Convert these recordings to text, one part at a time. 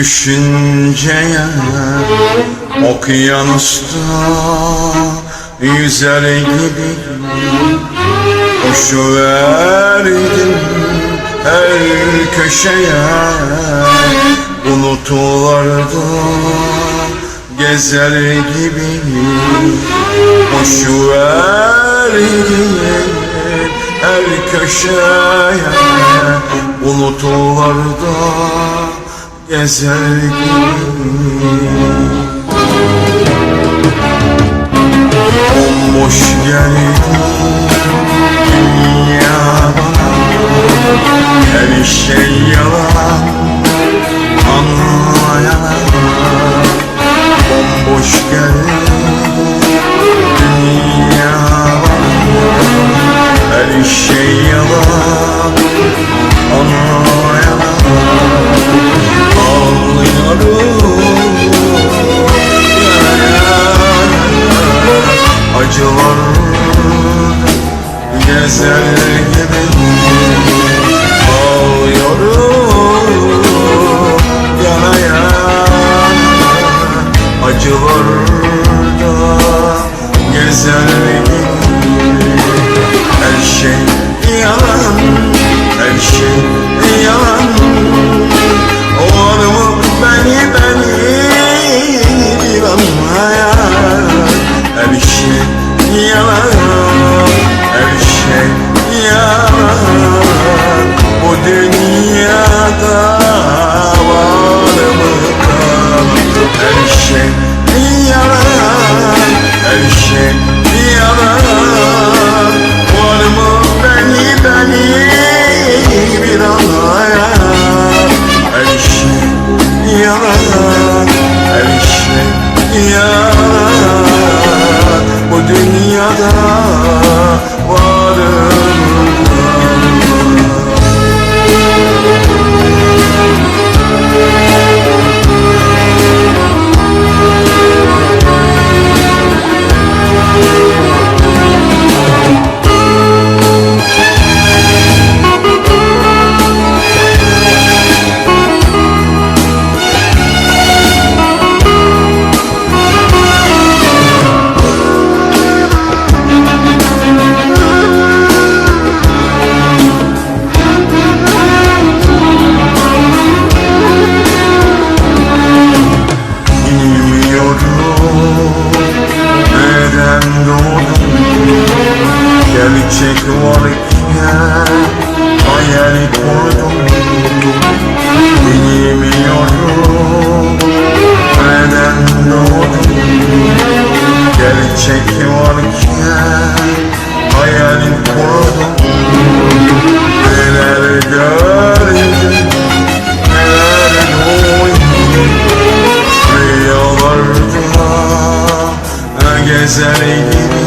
Düşünceye Okyanusta yüzer gibi Koşuverdim her köşeye. Bulutlarda gezer gibi. Koşuverdim her köşeye. Bulutlarda gezer gibi Bomboş Gezer Bu dünyada var mı? Kalan Her şey yalan, her şey yalan Var mı beni beni bir anlayan? Her şey yalan, her şey yalan Bu dünyada Gerçek varken hayal kurdum. Bilmiyorum. Neden doğdum Gerçek varken hayal kurdum. Neler gördüm neler duydum Rüyalarda gezer gibi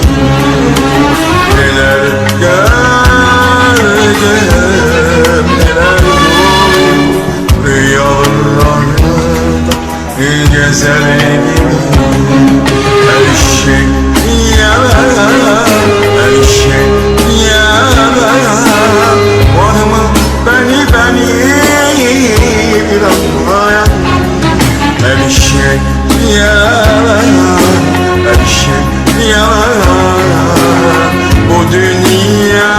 Her şey yalan Her şey yalan Bu dünya